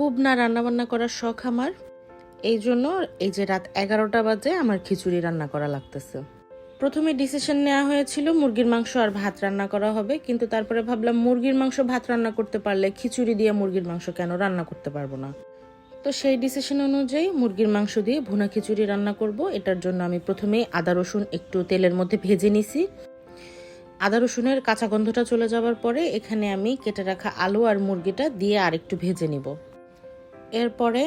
খুব না রান্নাবান্না করার শখ আমার। এই জন্য এই যে রাত এগারোটা বাজে আমার খিচুড়ি রান্না করা লাগতেছে। প্রথমে ডিসিশন নেওয়া হয়েছিল মুরগির মাংস আর ভাত রান্না করা হবে, কিন্তু তারপরে ভাবলাম মুরগির মাংস, ভাত রান্না করতে পারলে খিচুড়ি দিয়ে মুরগির মাংস কেন রান্না করতে পারব না? তো সেই ডিসিশন অনুযায়ী মুরগির মাংস দিয়ে ভুনা খিচুড়ি রান্না করব। এটার জন্য আমি প্রথমেই আদা, রসুন একটু তেলের মধ্যে ভেজে নিছি। আদা, রসুনের কাঁচা গন্ধটা চলে যাওয়ার পরে এখানে আমি কেটে রাখা আলু আর মুরগিটা দিয়ে আর একটু ভেজে নিব। এরপরে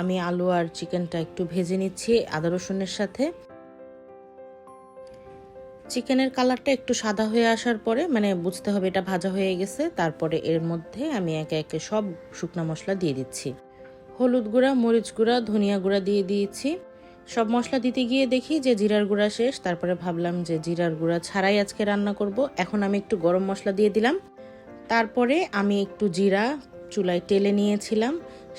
আমি আলু আর চিকেনটা একটু ভেজে নিচ্ছি আদা রসুনের সাথে। চিকেনের কালারটা একটু সাদা হয়ে আসার পরে মানে বুঝতে হবে এটা ভাজা হয়ে গেছে, তারপরে এর মধ্যে আমি একে একে সব শুকনো মশলা দিয়ে দিচ্ছি। হলুদ গুঁড়া, মরিচ গুঁড়া, ধনিয়া গুঁড়া দিয়ে দিয়েছি। সব মশলা দিতে গিয়ে দেখি যে জিরার গুঁড়া শেষ, তারপরে ভাবলাম যে জিরার গুঁড়া ছাড়াই আজকে রান্না করব। এখন আমি একটু গরম মশলা দিয়ে দিলাম। তারপরে আমি একটু জিরা চুলায় টেলে নিয়েছিলাম।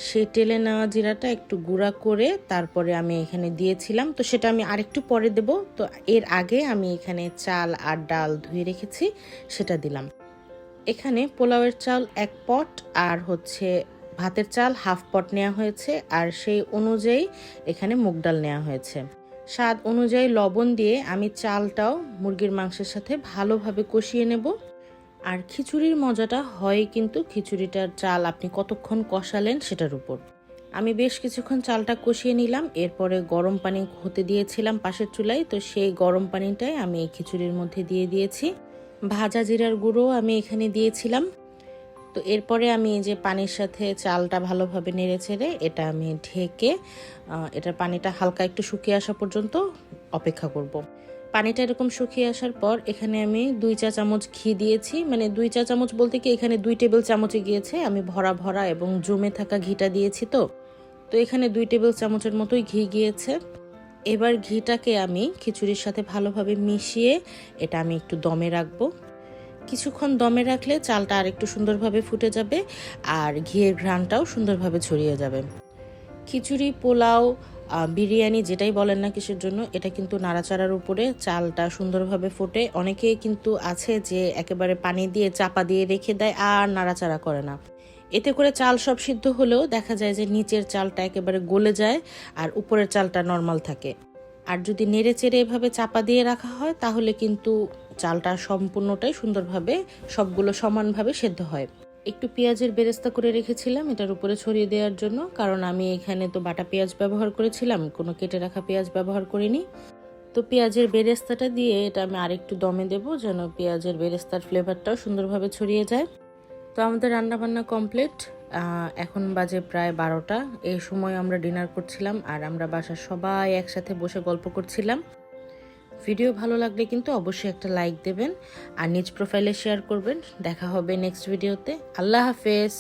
সেই টেলে নেওয়া জিরাটা একটু গুঁড়া করে তারপরে আমি এখানে দিয়েছিলাম। তো সেটা আমি আরেকটু পরে দেব। তো এর আগে আমি এখানে চাল আর ডাল ধুয়ে রেখেছি, সেটা দিলাম। এখানে পোলাওয়ের চাল এক পট আর হচ্ছে ভাতের চাল হাফ পট নেওয়া হয়েছে আর সেই অনুযায়ী এখানে মুগ ডাল নেওয়া হয়েছে। স্বাদ অনুযায়ী লবণ দিয়ে আমি চালটাও মুরগির মাংসের সাথে ভালোভাবে কষিয়ে নেব। আর খিচুড়ির মজাটা হয় কিন্তু খিচুড়িটার চাল আপনি কতক্ষণ কষালেন সেটার উপর। আমি বেশ কিছুক্ষণ চালটা কষিয়ে নিলাম, এরপরে গরম পানি হতে দিয়েছিলাম পাশের চুলায়, তো সেই গরম পানিটাই আমি এই খিচুড়ির মধ্যে দিয়ে দিয়েছি। ভাজা জিরার গুঁড়ো আমি এখানে দিয়েছিলাম। তো এরপরে আমি এই যে পানির সাথে চালটা ভালোভাবে নেড়ে ছেড়ে এটা আমি ঢেকে এটার পানিটা হালকা একটু শুকিয়ে আসা পর্যন্ত অপেক্ষা করব। পানিটা এরকম শুকিয়ে আসার পর এখানে আমি দুই চা চামচ ঘি দিয়েছি। মানে দুই চা চামচ বলতে কি এখানে দুই টেবিল চামচে গিয়েছে। আমি ভরা ভরা এবং জমে থাকা ঘিটা দিয়েছি তো। তো এখানে দুই টেবিল চামচের মতোই ঘি গিয়েছে। এবার ঘিটাকে আমি খিচুড়ির সাথে ভালোভাবে মিশিয়ে এটা আমি একটু দমে রাখব। কিছুক্ষণ দমে রাখলে চালটা আর একটু সুন্দরভাবে ফুটে যাবে আর ঘিয়ের ঘ্রাণটাও সুন্দরভাবে ছড়িয়ে যাবে। খিচুড়ি, পোলাও বিরিয়ানি যেটাই বলেন না কিসের জন্য, এটা কিন্তু নাড়াচাড়ার উপরে চালটা সুন্দরভাবে ফোটে। অনেকে কিন্তু আছে যে একেবারে পানি দিয়ে, চাপা দিয়ে রেখে দেয় আর নাড়াচাড়া করে না। এতে করে চাল সব সিদ্ধ হলেও দেখা যায় যে নিচের চালটা একেবারে গলে যায় আর উপরের চালটা নর্মাল থাকে। আর যদি নেড়ে চেড়ে এভাবে চাপা দিয়ে রাখা হয়, তাহলে কিন্তু চালটা সম্পূর্ণটাই সুন্দরভাবে সবগুলো সমানভাবে সেদ্ধ হয়। একটু পেঁয়াজের বেরেস্তা করে রেখেছিলাম এটার উপরে ছড়িয়ে দেওয়ার জন্য, কারণ আমি এখানে তো বাটা পেঁয়াজ ব্যবহার করেছিলাম, কোনো কেটে রাখা পেঁয়াজ ব্যবহার করিনি। তো পেঁয়াজের বেরেস্তাটা দিয়ে এটা আমি আরেকটু দমে দেব যেন পেঁয়াজের বেরেস্তার ফ্লেভারটাও সুন্দরভাবে ছড়িয়ে যায়। তো আমাদের রান্নাবান্না কমপ্লিট এখন বাজে প্রায় বারোটা। এই সময় আমরা ডিনার করছিলাম আর আমরা বাসার সবাই একসাথে বসে গল্প করছিলাম। ভিডিও ভালো লাগলে কিন্তু অবশ্যই একটা লাইক দেবেন আর নিজ প্রোফাইলে শেয়ার করবেন। দেখা হবে নেক্সট ভিডিওতে আল্লাহ হাফেজ।